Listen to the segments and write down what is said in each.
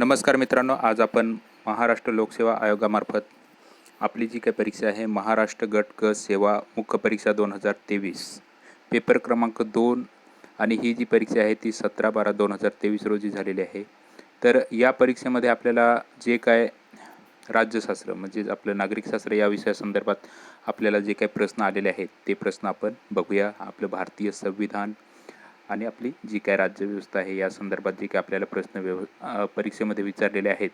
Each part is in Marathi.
नमस्कार मित्रांनो आज आपण महाराष्ट्र लोकसेवा आयोगामार्फत आपली जी काही परीक्षा आहे महाराष्ट्र गट क सेवा मुख्य परीक्षा दोन हजार तेवीस. पेपर क्रमांक दोन आणि ही जी परीक्षा आहे ती सतरा बारा दोन हजार तेवीस रोजी झालेली आहे. तर या परीक्षेमध्ये आपल्याला जे काय राज्यशास्त्र म्हणजेच आपलं नागरिकशास्त्र या विषयासंदर्भात आपल्याला जे काही प्रश्न आलेले आहेत ते प्रश्न आपण बघूया. आपलं भारतीय संविधान आणि आपली जी काय राज्यव्यवस्था आहे या संदर्भात जे काय आपल्याला प्रश्न व्यव परीक्षेमध्ये विचारलेले आहेत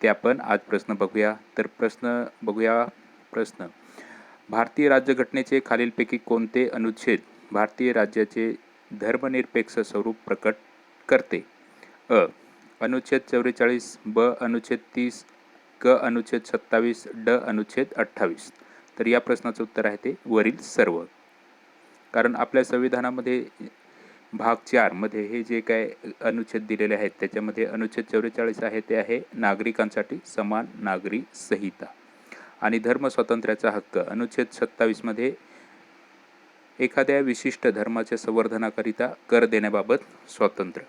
ते आपण आज प्रश्न बघूया. तर प्रश्न बघूया प्रश्न. भारतीय राज्यघटनेचे खालीलपैकी कोणते अनुच्छेद भारतीय राज्याचे धर्मनिरपेक्ष स्वरूप प्रकट करते? अ अनुच्छेद चौवेचाळीस ब अनुच्छेद तीस क अनुच्छेद सत्तावीस ड अनुच्छेद अठ्ठावीस. तर या प्रश्नाचं उत्तर आहे ते वरील सर्व. कारण आपल्या संविधानामध्ये भाग चारमध्ये हे जे काय अनुच्छेद दिलेले आहेत त्याच्यामध्ये अनुच्छेद चौवेचाळीस आहे ते आहे नागरिकांसाठी समान नागरी संहिता आणि धर्मस्वातंत्र्याचा हक्क. अनुच्छेद सत्तावीसमध्ये एखाद्या विशिष्ट धर्माच्या संवर्धनाकरिता कर देण्याबाबत स्वातंत्र्य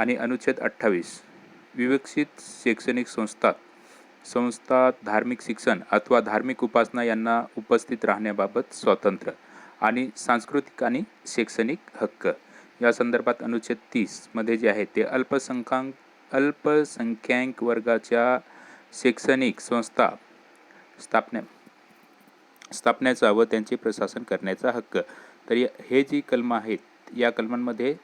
आणि अनुच्छेद अठ्ठावीस विवक्षित शैक्षणिक संस्था संस्था धार्मिक शिक्षण अथवा धार्मिक उपासना यांना उपस्थित राहण्याबाबत स्वातंत्र्य आणि सांस्कृतिक आणि शैक्षणिक हक्क. या संदर्भात अनुच्छेद तीसमध्ये जे आहे ते अल्पसंख्याक अल्पसंख्याक वर्गाच्या शैक्षणिक संस्था स्थापने स्थापण्याचा व त्यांचे प्रशासन करण्याचा हक्क. तर हे जी कलम आहेत या कलमांमध्ये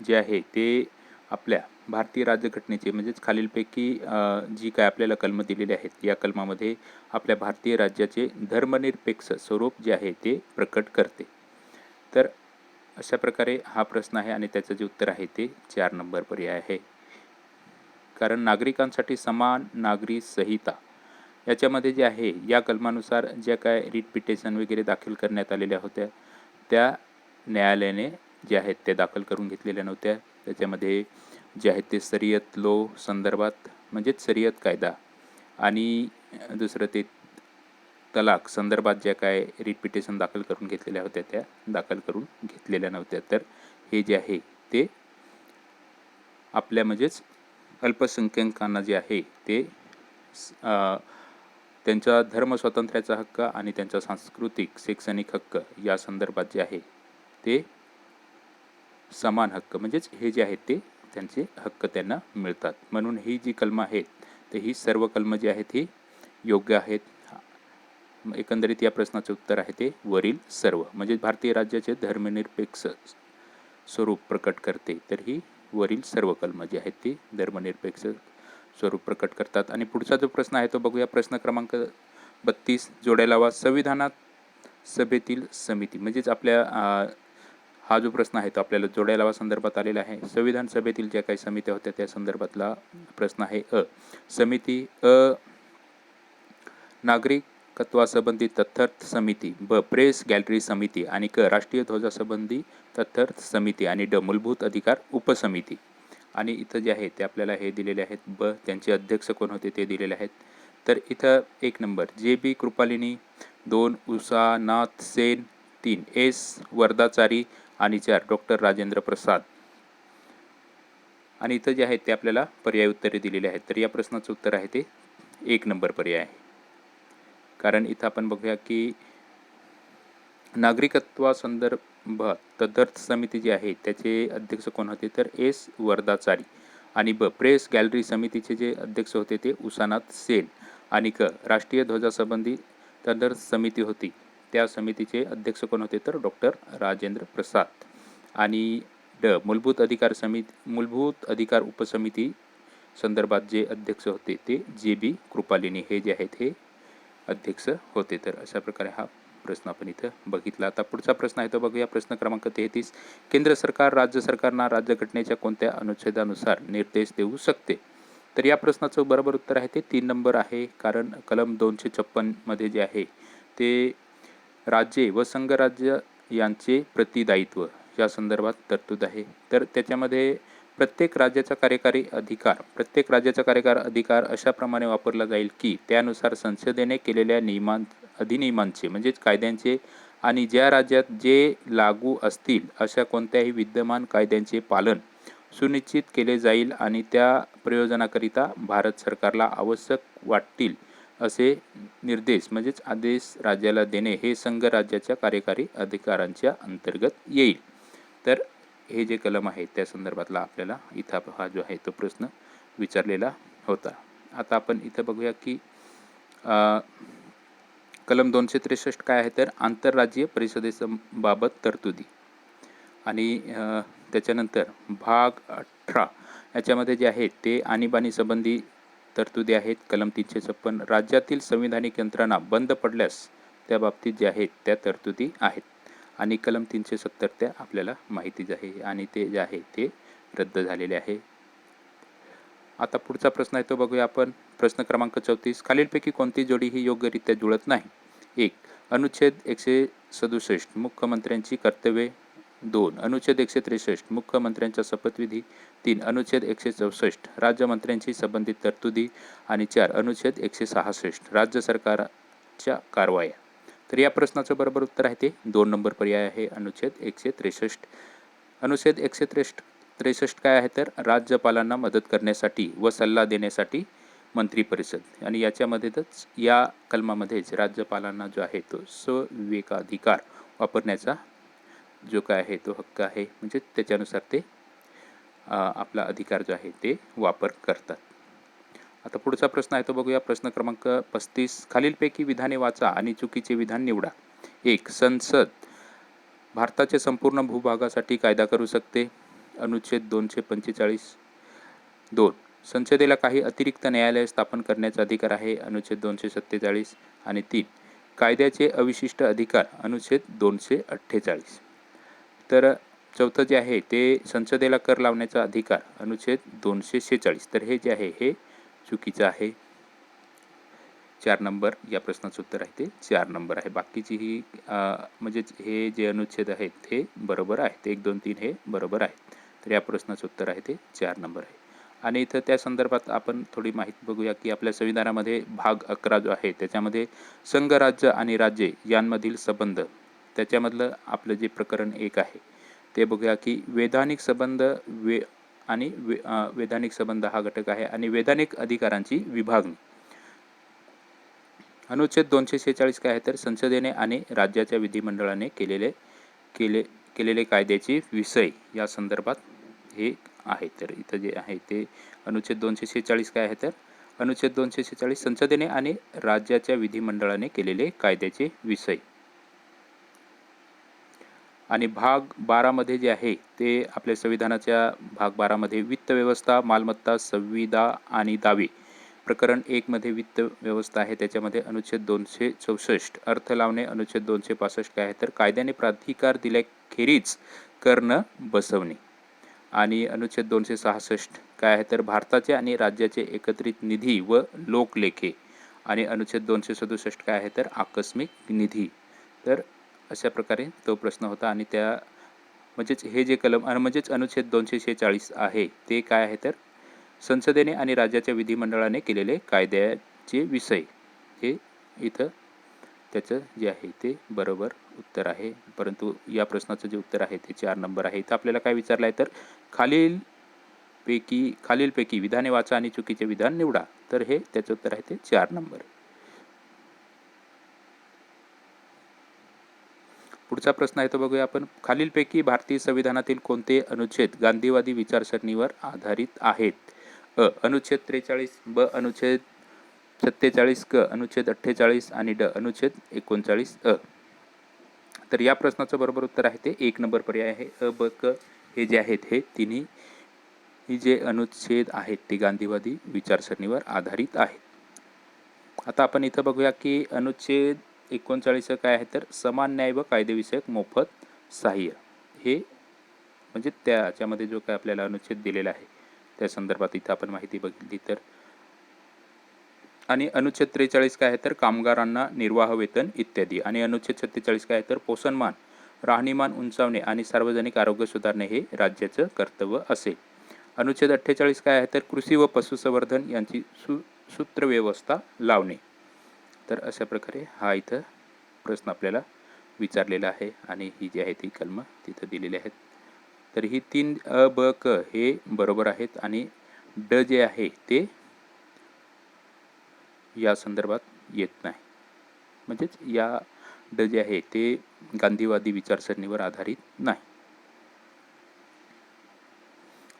जे आहे ते आपल्या भारतीय राज्यघटनेचे म्हणजेच खालीलपैकी जी काय आपल्याला कलमं दिलेली आहेत या कलमामध्ये आपल्या भारतीय राज्याचे धर्मनिरपेक्ष स्वरूप जे आहे ते प्रकट करते. तर अशा प्रकारे हा प्रश्न आहे आणि त्याचं जे उत्तर आहे ते चार नंबर पर्याय आहे. कारण नागरिकांसाठी समान नागरी संहिता याच्यामध्ये जे आहे या कलमानुसार ज्या काय रिट पिटिशन वगैरे दाखल करण्यात आलेल्या होत्या त्या न्यायालयाने जे आहेत त्या दाखल करून घेतलेल्या नव्हत्या. त्याच्यामध्ये जे आहेत ते सरियत लो संदर्भात म्हणजेच सरियत कायदा आणि दुसरं ते तलाक संदर्भात ज्या काय रिपिटेशन दाखल करून घेतलेल्या होत्या त्या दाखल करून घेतलेल्या नव्हत्या. तर हे जे आहे ते आपल्या म्हणजेच अल्पसंख्याकांना जे आहे ते स- धर्म त्यांच्या धर्मस्वातंत्र्याचा हक्क आणि त्यांचा सांस्कृतिक शैक्षणिक हक्क या संदर्भात जे आहे ते समान हक्क म्हणजेच हे जे आहेत ते त्यांचे हक्क त्यांना मिळतात. म्हणून ही जी कलमं आहेत ते ही सर्व कलमं जी आहेत ही योग्य आहेत. एकंदरीत या प्रश्नाचे उत्तर आहे ते वरील सर्व. म्हणजे भारतीय राज्याचे धर्मनिरपेक्ष स्वरूप प्रकट करते तर ही वरील सर्व कलम जी आहेत ती धर्मनिरपेक्ष स्वरूप प्रकट करतात. आणि पुढचा जो प्रश्न आहे तो बघूया. प्रश्न क्रमांक बत्तीस जोडायला लावा संविधानात सभेतील समिती. म्हणजेच आपल्या हा जो प्रश्न आहे तो आपल्याला जोड्या लावा संदर्भात आलेला आहे. संविधान सभेतील ज्या काही समित्या होत्या त्या संदर्भातला प्रश्न आहे अ. समिती अ नागरिक कत्वासंबंधी तथ्यर्थ समिती ब प्रेस गॅलरी समिती आणि क राष्ट्रीय ध्वजासंबंधी तथ्यर्थ समिती आणि ड मूलभूत अधिकार उपसमिती. आणि इथं जे आहे ते आपल्याला हे दिलेले आहेत ब त्यांचे अध्यक्ष कोण होते ते दिलेले आहेत. तर इथं एक नंबर जे बी कृपालिनी दोन उषा नाथ सेन तीन एस वर्धाचारी आणि चार डॉक्टर राजेंद्र प्रसाद. आणि इथं जे आहेत ते आपल्याला पर्याय उत्तरे दिलेले आहेत. तर या प्रश्नाचं उत्तर आहे ते एक नंबर पर्याय आहे. कारण इथं आपण बघूया की नागरिकत्वासंदर्भात तदर्थ समिती जी आहे त्याचे अध्यक्ष कोण होते? तर एस वर्धाचारी आणि ब प्रेस गॅलरी समितीचे जे अध्यक्ष होते ते उसानाथ सेन आणि क राष्ट्रीय ध्वजासंबंधी तदर्थ समिती होती. त्या समितीचे अध्यक्ष कोण होते? तर डॉक्टर राजेंद्र प्रसाद आणि ड मूलभूत अधिकार समिती मूलभूत अधिकार उपसमिती संदर्भात जे अध्यक्ष होते ते जे बी कृपालिनी हे जे आहेत हे अध्यक्ष होते. तर अशा प्रकारे हा प्रश्न आपण इथं बघितला. आता पुढचा प्रश्न आहे तो बघूया. प्रश्न क्रमांक तेहतीस. केंद्र सरकार राज्य सरकारना राज्यघटनेच्या कोणत्या अनुच्छेदानुसार निर्देश देऊ शकते? तर या प्रश्नाचं बरोबर उत्तर आहे ते तीन नंबर आहे. कारण कलम दोनशे छप्पनमध्ये जे आहे ते राज्ये व संघराज्य यांचे प्रतिदायित्व या संदर्भात तरतूद आहे. तर त्याच्यामध्ये प्रत्येक राज्याचा कार्यकारी अधिकार प्रत्येक राज्याचा कार्यकार अधिकार अशाप्रमाणे वापरला जाईल की त्यानुसार संसदेने केलेल्या नियमां अधिनियमांचे म्हणजेच कायद्यांचे आणि ज्या राज्यात जे लागू असतील अशा कोणत्याही विद्यमान कायद्यांचे पालन सुनिश्चित केले जाईल आणि त्या प्रयोजनाकरिता भारत सरकारला आवश्यक वाटतील असे निर्देश म्हणजेच आदेश राज्याला देणे हे संघ राज्याच्या कार्यकारी अधिकारांच्या अंतर्गत येईल. तर हे जे कलम आहे त्या संदर्भातला आपल्याला इथं हा जो आहे तो प्रश्न विचारलेला होता. आता आपण इथं बघूया की कलम दोनशे त्रेसष्ट काय आहे तर आंतरराज्यीय परिषदेबाबत तरतुदी. आणि त्याच्यानंतर भाग अठरा याच्यामध्ये जे आहे ते आणीबाणी संबंधी तरतुदी आहेत. कलम तीनशे छप्पन राज्यातील संविधानिक यंत्रणा बंद पडल्यास त्या बाबतीत जे आहेत त्या तरतुदी आहेत. आणि कलम तीनशे सत्तर त्या आपल्याला माहितीच आहे आणि ते जे आहे ते रद्द झालेले आहे. आता पुढचा प्रश्न आहे तो बघूया आपण. प्रश्न क्रमांक चौतीस. खालीलपैकी कोणती जोडी ही योग्यरित्या जुळत नाही? एक अनुच्छेद एकशे सदुसष्ट मुख्यमंत्र्यांची कर्तव्ये. दोन अनुच्छेद एकशे त्रेसष्ट मुख्यमंत्र्यांचा शपथविधी. तीन अनुच्छेद एकशे चौसष्ट राज्यमंत्र्यांशी संबंधित तरतुदी. आणि चार अनुच्छेद एकशे सहासष्ट राज्य सरकारच्या कारवाया. तर या प्रश्नाचं बरोबर उत्तर आहे ते. दोन नंबर पर्याय आहे अनुच्छेद एकशे त्रेसष्ट. अनुच्छेद एकशे त्रेष्ट त्रेसष्ट काय आहे तर? राज्यपालांना मदत करण्यासाठी व सल्ला देण्यासाठी मंत्री परिषद. आणि याच्यामध्येच या कलमामध्येच राज्यपालांना जो आहे तो स्वविवेकाधिकार वापरण्याचा जो काय आहे तो हक्क आहे. म्हणजे त्याच्यानुसार ते आपला अधिकार जो आहे ते वापर करतात. आता पुढचा प्रश्न आहे तो बघूया. प्रश्न क्रमांक पस्तीस. खालीलपैकी विधाने वाचा आणि चुकीचे विधान निवडा. एक संसद. भारताच्या संपूर्ण भूभागासाठी कायदा करू शकते. अनुच्छेद दोनशे पंचेचाळीस. दोन संसदेला काही अतिरिक्त न्यायालय स्थापन करण्याचा अधिकार आहे अनुच्छेद दोनशे सत्तेचाळीस. आणि तीन कायद्याचे अविशिष्ट अधिकार अनुच्छेद दोनशे अठ्ठेचाळीस. तर चौथं जे आहे ते संसदेला कर लावण्याचा अधिकार अनुच्छेद दोनशे शेहेचाळीस. तर हे जे आहे हे चुकीचं आहे. चार नंबर या प्रश्नाचं उत्तर आहे ते चार नंबर आहे. बाकीची ही म्हणजेच हे जे अनुच्छेद आहेत हे बरोबर आहेत. एक दोन तीन हे बरोबर आहेत. तर या प्रश्नाचं उत्तर आहे ते चार नंबर आहे. आणि इथं त्या संदर्भात आपण थोडी माहिती बघूया की आपल्या संविधानामध्ये भाग अकरा जो आहे त्याच्यामध्ये संघराज्य आणि राज्ये यांमधील संबंध त्याच्यामधलं आपलं जे प्रकरण एक आहे ते बघूया की वैधानिक संबंध वे आणि वे वैधानिक संबंध हा घटक आहे आणि वैधानिक अधिकारांची विभागणी. अनुच्छेद दोनशे शेहेचाळीस काय आहे तर संसदेने आणि राज्याच्या विधिमंडळाने केलेले केले केलेले कायद्याचे विषय या संदर्भात हे आहे. तर इथं जे आहे ते अनुच्छेद दोनशे शेहेचाळीस काय आहे तर अनुच्छेद दोनशे शेहेचाळीस संसदेने आणि राज्याच्या विधिमंडळाने केलेले कायद्याचे विषय. आणि भाग बारामध्ये जे आहे ते आपल्या संविधानाच्या भाग बारामध्ये वित्त व्यवस्था मालमत्ता संविदा आणि दावे प्रकरण एकमध्ये वित्त व्यवस्था आहे त्याच्यामध्ये अनुच्छेद दोनशे चौसष्ट अर्थ लावणे अनुच्छेद दोनशे पासष्ट काय आहे तर कायद्याने प्राधिकार दिल्याखेरीज करणं बसवणे. आणि अनुच्छेद दोनशे सहासष्ट काय आहे तर भारताचे आणि राज्याचे एकत्रित निधी व लोकलेखे. आणि अनुच्छेद दोनशे सदुसष्ट काय आहे तर आकस्मिक निधी. तर अशा प्रकारे तो प्रश्न होता आणि त्या म्हणजेच हे जे कलम म्हणजेच अनुच्छेद दोनशे शेहेचाळीस आहे ते काय आहे तर संसदेने आणि राज्याच्या विधिमंडळाने केलेले कायद्याचे विषय. हे इथं त्याचं जे आहे ते बरोबर उत्तर आहे. परंतु या प्रश्नाचं जे उत्तर आहे ते चार नंबर आहे. इथं आपल्याला काय विचारलं आहे तर खालील पैकी खालीलपैकी विधाने वाचा आणि चुकीचे विधान निवडा. तर हे त्याचं उत्तर आहे ते चार नंबर. पुढचा प्रश्न आहे तो बघूया आपण. खालीलपैकी भारतीय संविधानातील कोणते अनुच्छेद गांधीवादी विचारसरणीवर आधारित आहेत? अ अनुच्छेद त्रेचाळीस ब अनुच्छेद सत्तेचाळीस क अनुच्छेद अठ्ठेचाळीस आणि ड अनुच्छेद एकोणचाळीस अ. तर या प्रश्नाचं बरोबर उत्तर आहे ते एक नंबर पर्याय आहे. अ ब क हे जे आहेत हे तिन्ही ही जे अनुच्छेद आहेत ते गांधीवादी विचारसरणीवर आधारित आहेत. आता आपण इथं बघूया की अनुच्छेद एकोणचाळीस काय आहे तर समान न्याय व कायदेविषयक मोफत सहाय्य. हे म्हणजे त्याच्यामध्ये जो काय आपल्याला अनुच्छेद दिलेला आहे त्या संदर्भात इथं आपण माहिती बघितली तर. आणि अनुच्छेद त्रेचाळीस काय आहे तर कामगारांना निर्वाह वेतन इत्यादी. आणि अनुच्छेद छत्तेचाळीस काय आहे तर पोषणमान राहणीमान उंचावणे आणि सार्वजनिक आरोग्य सुधारणे हे राज्याचं कर्तव्य असेल अनुच्छेद अठ्ठेचाळीस काय आहे तर कृषी व पशुसंवर्धन यांची सु सूत्रव्यवस्था लावणे. तर अशा प्रकारे हा इथं प्रश्न आपल्याला विचारलेला आहे आणि ही जी आहे ती कलमं तिथं दिलेली आहेत. तर ही तीन अ ब क हे बरोबर आहेत आणि ड जे आहे ते या संदर्भात येत नाही. म्हणजेच या ड जे आहे ते गांधीवादी विचारसरणीवर आधारित नाही.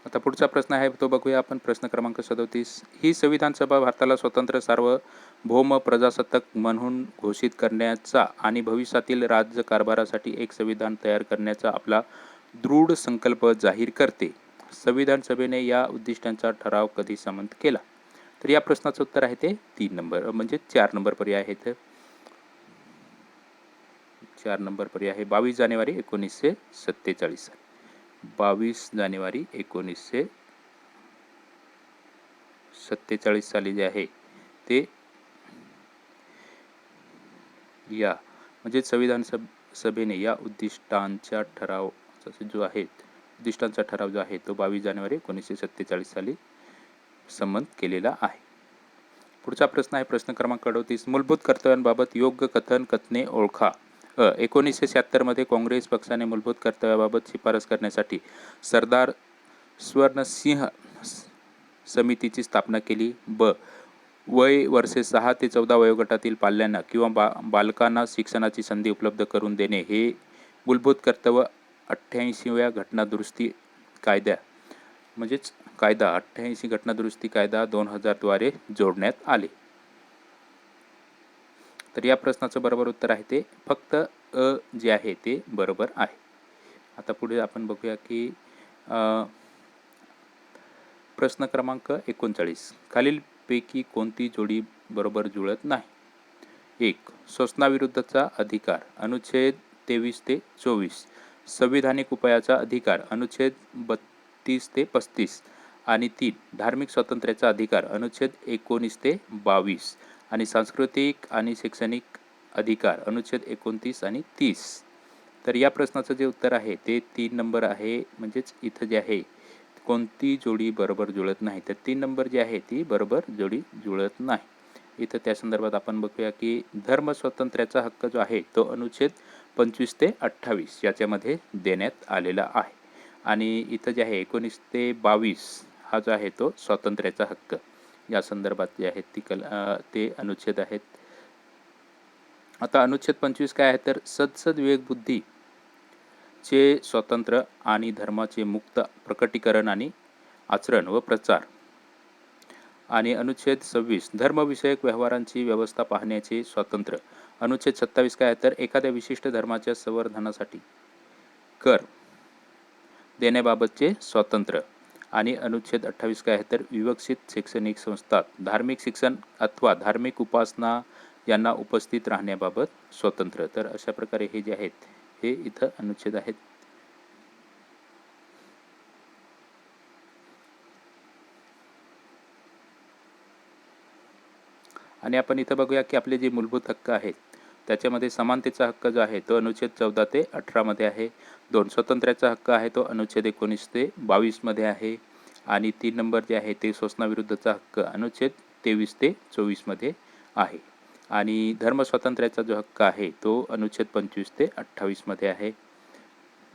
आता पुढचा प्रश्न आहे तो बघूया आपण प्रश्न क्रमांक सदोतीस. ही संविधान सभा भारताला स्वतंत्र सार्व भौम प्रजासत्ताक म्हणून घोषित करण्याचा आणि भविष्यातील राज्य कारभारासाठी एक संविधान तयार करण्याचा आपला दृढ संकल्प जाहीर करते. संविधान सभेने या उद्दिष्टांचा ठराव कधी संमत केला? तर या प्रश्नाचं उत्तर आहे ते तीन नंबर म्हणजे चार नंबर पर्याय आहेत. चार नंबर पर्याय आहे. बावीस जानेवारी एकोणीसशे सत्तेचाळीस. बावीस जानेवारी एकोणीसशे सत्तेचाळीस साली जे आहे ते या म्हणजे संविधान सभ सभेने या उद्दिष्टांच्या ठराव जो आहे उद्दिष्टांचा ठराव जो आहे तो बावीस जानेवारी एकोणीसशे सत्तेचाळीस साली संमत केलेला आहे. पुढचा प्रश्न आहे प्रश्न क्रमांक अडतीस. मूलभूत कर्तव्यांबाबत योग्य कथन कथने ओळखा. अ एकोणीसशे शहात्तरमध्ये काँग्रेस पक्षाने मूलभूत कर्तव्याबाबत शिफारस करण्यासाठी सरदार स्वर्णसिंह समितीची स्थापना केली. ब वय वर्षे सहा ते चौदा वयोगटातील पाल्यांना किंवा बा बालकांना शिक्षणाची संधी उपलब्ध करून देणे हे मूलभूत कर्तव्य अठ्ठ्याऐंशीव्या घटनादुरुस्ती कायद्या म्हणजेच कायदा अठ्ठ्याऐंशी घटनादुरुस्ती कायदा दोन हजारद्वारे जोडण्यात आले. तर या प्रश्नाचं बरोबर उत्तर आहे ते फक्त अ जे आहे ते बरोबर आहे. आता पुढे आपण बघूया की प्रश्न क्रमांक एकोणचाळीस. खालील पैकी कोणती जोडी बरोबर जुळत नाही? एक शोषणाविरुद्धचा अधिकार अनुच्छेद तेवीस ते चोवीस. संविधानिक उपायाचा अधिकार अनुच्छेद बत्तीस ते पस्तीस. आणि तीन धार्मिक स्वातंत्र्याचा अधिकार अनुच्छेद एकोणीस ते बावीस. आणि सांस्कृतिक आणि शैक्षणिक अधिकार अनुच्छेद एकोणतीस आणि तीस. तर या प्रश्नाचं जे उत्तर आहे ते तीन नंबर आहे म्हणजेच इथं जे आहे कोणती जोडी बरोबर जुळत नाही. तर तीन नंबर जी आहे ती बरोबर जोडी जुळत नाही. इथं त्या संदर्भात आपण बघूया की धर्म स्वातंत्र्याचा हक्क जो आहे तो अनुच्छेद पंचवीस ते अठ्ठावीस याच्यामध्ये देण्यात आलेला आहे. आणि इथं जे आहे एकोणीस ते बावीस हा जो आहे तो स्वातंत्र्याचा हक्क. या संदर्भात जे आहेत ती कल ते अनुच्छेद आहेत. आता अनुच्छेद पंचवीस काय आहे? तर सदसद विवेकबुद्धी चे स्वतंत्र आणि धर्माचे मुक्त प्रकटीकरण आणि आचरण व प्रचार. आणि अनुच्छेद सव्वीस धर्मविषयक व्यवहारांची व्यवस्था पाहण्याचे स्वातंत्र्य. अनुच्छेद सत्तावीस काय आहे? तर एखाद्या विशिष्ट धर्माच्या संवर्धनासाठी कर देण्याबाबतचे स्वातंत्र्य. आणि अनुच्छेद अठ्ठावीस काय आहे? तर विवक्षित शैक्षणिक संस्थात धार्मिक शिक्षण अथवा धार्मिक उपासना यांना उपस्थित राहण्याबाबत स्वतंत्र तर अशा प्रकारे हे जे आहेत हे इथं अनुच्छेद आहेत. आणि आपण इथं बघूया की आपले जे मूलभूत हक्क आहेत त्याच्यामध्ये समानतेचा हक्क जो आहे तो अनुच्छेद चौदा ते अठरामध्ये आहे. दोन स्वातंत्र्याचा हक्क आहे तो अनुच्छेद एकोणीस ते बावीसमध्ये आहे. आणि तीन नंबर जे आहे ते शोषणाविरुद्धचा हक्क अनुच्छेद तेवीस ते चोवीसमध्ये आहे. आणि धर्मस्वातंत्र्याचा जो हक्क आहे तो अनुच्छेद पंचवीस ते अठ्ठावीसमध्ये आहे.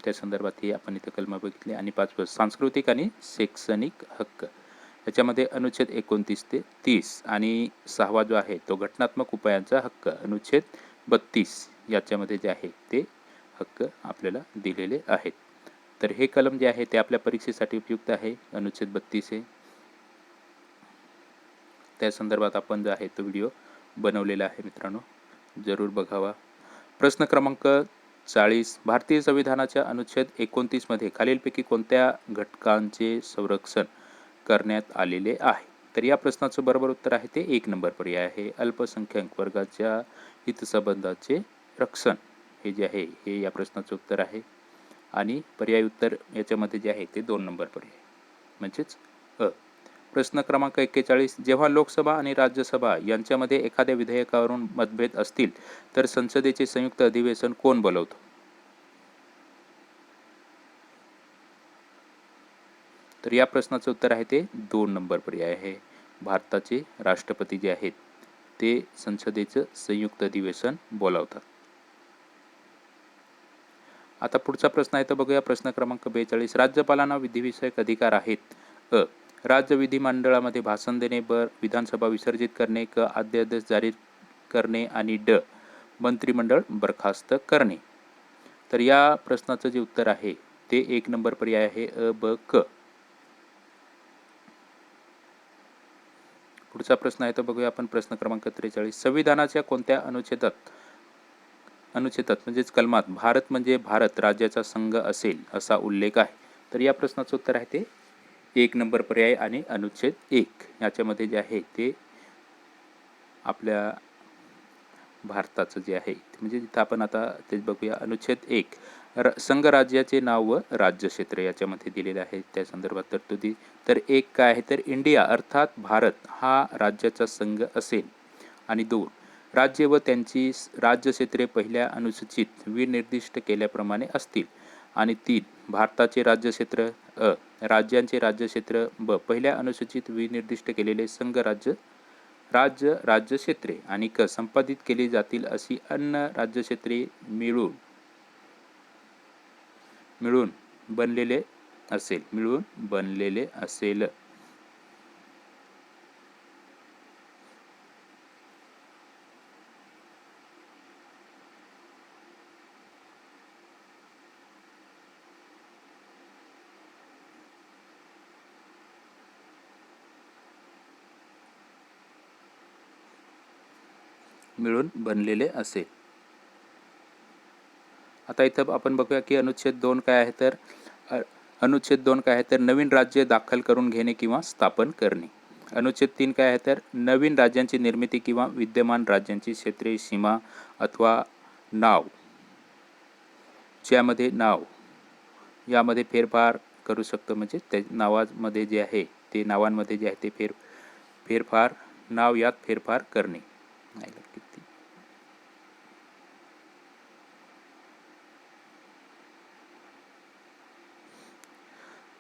त्या संदर्भात ही आपण इथं कलम बघितली आणि पाचवं सांस्कृतिक आणि शैक्षणिक हक्क. याच्यामध्ये अनुच्छेद एकोणतीस ते तीस आणि सहावा जो आहे तो घटनात्मक उपायांचा हक्क. अनुच्छेद बत्तीस याच्यामध्ये जे आहे ते हक्क आपल्याला दिलेले आहेत. तर हे कलम जे आहे ते आपल्या परीक्षेसाठी उपयुक्त आहे. अनुच्छेद बत्तीस आहे त्या संदर्भात आपण जो आहे तो व्हिडिओ बनवलेला आहे मित्रांनो. जरूर बघावा. प्रश्न क्रमांक चाळीस. भारतीय संविधानाच्या अनुच्छेद एकोणतीसमध्ये खालीलपैकी कोणत्या घटकांचे संरक्षण करण्यात आलेले आहे? तर या प्रश्नाचं बरोबर उत्तर आहे ते एक नंबर पर्याय आहे. अल्पसंख्याक वर्गाच्या हितसंबंधाचे रक्षण हे जे आहे हे या प्रश्नाचं उत्तर आहे. आणि पर्याय उत्तर याच्यामध्ये जे आहे ते दोन नंबर पर्याय म्हणजेच अ. प्रश्न क्रमांक एक्केचाळीस जेव्हा लोकसभा आणि राज्यसभा यांच्यामध्ये एखाद्या विधेयकावरून मतभेद असतील तर संसदेचे संयुक्त अधिवेशन कोण बोलवतो? तर या प्रश्नाचं उत्तर आहे ते दोन नंबर पर्याय आहे. भारताचे राष्ट्रपती जे आहेत ते संसदेचं संयुक्त अधिवेशन बोलावतात. आता पुढचा प्रश्न आहे तर बघूया प्रश्न क्रमांक बेचाळीस. राज्यपालांना विधिविषयक अधिकार आहेत अ राज्य विधिमंडळामध्ये भाषण देणे ब विधानसभा विसर्जित करणे क अध्यादेश जारी करणे आणि ड मंत्रिमंडळ बरखास्त करणे. तर या प्रश्नाचं जे उत्तर आहे ते एक नंबर पर्याय आहे अ ब क. पुढचा प्रश्न आहे तो बघूया आपण प्रश्न क्रमांक त्रेचाळीस. संविधानाच्या कोणत्या अनुच्छेदात अनुच्छेदात म्हणजेच कलमात भारत म्हणजे भारत राज्याचा संघ असेल असा उल्लेख आहे. तर या प्रश्नाचं उत्तर आहे ते एक नंबर पर्याय आणि अनुच्छेद एक. याच्यामध्ये जे आहे ते आपल्या भारताचं जे आहे म्हणजे जिथं आपण आता ते बघूया. अनुच्छेद एक. र संघराज्याचे नाव व राज्यक्षेत्र याच्यामध्ये दिलेले आहे. त्या संदर्भात तरतुदी तर एक काय आहे? तर इंडिया अर्थात भारत हा राज्याचा संघ असेल. आणि दोन राज्य व त्यांची राज्यक्षेत्रे पहिल्या अनुसूचित विनिर्दिष्ट केल्याप्रमाणे असतील. आणि तीन भारताचे राज्यक्षेत्र अ राज्यांचे राज्यक्षेत्र ब पहिल्या अनुसूचित विनिर्दिष्ट केलेले संघ राज्य राज्य राज्यक्षेत्रे आणि क संपादित केली जातील अशी अन्न राज्यक्षेत्रे मिळून मिळून बनलेले असेल मिळून बनलेले असेल. मिळून बनलेले असेल. आता इथं आपण बघूया की अनुच्छेद दोन काय आहे तर अनुच्छेद दोन काय आहे तर नवीन राज्य दाखल करून घेणे किंवा स्थापन करणे. अनुच्छेद तीन काय आहे तर नवीन राज्यांची निर्मिती किंवा विद्यमान राज्यांची क्षेत्रीय सीमा अथवा नाव. ज्यामध्ये नाव यामध्ये फेरफार करू शकतो म्हणजे त्या नावामध्ये जे आहे ते नावांमध्ये जे आहे ते फेर फेरफार नाव यात फेरफार करणे नाही का किती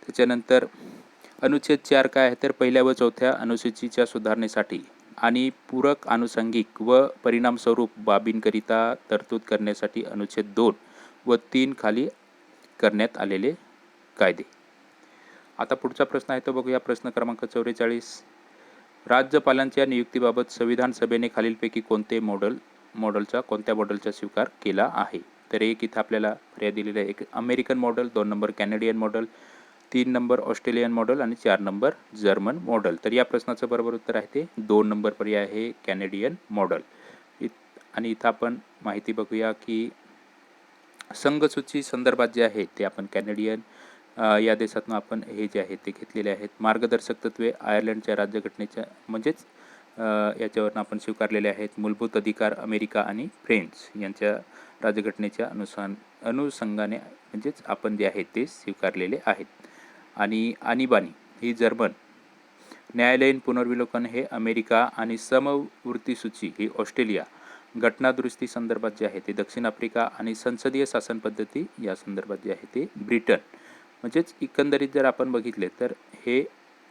त्याच्यानंतर अनुच्छेद चार काय आहे तर पहिल्या व चौथ्या अनुसूचीच्या सुधारणेसाठी आणि पूरक आनुषंगिक व परिणामस्वरूप बाबींकरिता तरतूद करण्यासाठी अनुच्छेद दोन व तीन खाली करण्यात आलेले कायदे. आता पुढचा प्रश्न आहे तो बघूया. प्रश्न क्रमांक चौवेचाळीस. राज्यपालांच्या नियुक्तीबाबत संविधान सभेने खालीलपैकी कोणते मॉडेल मॉडेलचा कोणत्या मॉडेलचा स्वीकार केला आहे? तर एक इथं आपल्याला पर्याय दिलेला आहे. एक अमेरिकन मॉडेल दोन नंबर कॅनेडियन मॉडेल तीन नंबर ऑस्ट्रेलियन मॉडल आणि चार नंबर जर्मन मॉडल. तर या प्रश्नाचं बरोबर उत्तर आहे ते दोन नंबर पर्याय आहे कॅनेडियन मॉडल. इत आणि इथं आपण माहिती बघूया की संघसूची संदर्भात जे आहे ते आपण कॅनेडियन या देशातून आपण हे जे आहे ते घेतलेले आहेत. मार्गदर्शक तत्वे आयर्लंडच्या राज्यघटनेच्या म्हणजेच याच्यावरनं आपण स्वीकारलेले आहेत. मूलभूत अधिकार अमेरिका आणि फ्रेंच यांच्या राज्यघटनेच्या अनुसान अनुषंगाने म्हणजेच आपण जे आहे ते स्वीकारलेले आहेत. आणि आणीबाणी ही जर्मन. न्यायालयीन पुनर्विलोकन हे अमेरिका आणि समवृत्ती सूची ही ऑस्ट्रेलिया. घटनादुरुस्ती संदर्भात जे आहे ते दक्षिण आफ्रिका आणि संसदीय शासन पद्धती या संदर्भात जे आहे ते ब्रिटन. म्हणजेच एकंदरीत जर आपण बघितले तर हे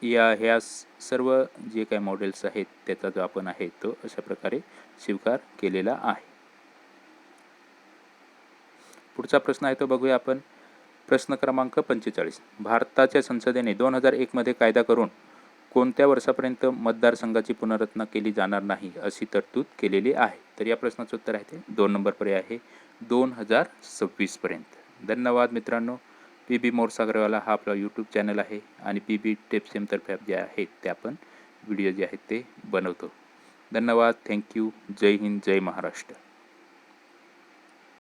या ह्या सर्व जे काही मॉडेल्स आहेत त्याचा जो आपण आहे तो अशा प्रकारे स्वीकार केलेला आहे. पुढचा प्रश्न आहे तो बघूया आपण. प्रश्न क्रमांक पंचेचाळीस. भारताच्या संसदेने दोन हजार एकमध्ये कायदा करून कोणत्या वर्षापर्यंत मतदारसंघाची पुनर्रचना केली जाणार नाही अशी तरतूद केलेली आहे? तर या प्रश्नाचं उत्तर आहे ते दोन नंबर पर्याय आहे. दोन हजार सव्वीसपर्यंत धन्यवाद मित्रांनो. पी बी मोरसागरवाला हा आपला यूट्यूब चॅनल आहे आणि पी बी टेप्स एमतर्फे जे आहेत ते आपण व्हिडिओ जे आहेत ते बनवतो. धन्यवाद. Thank you Jai Hind. Jai Maharashtra.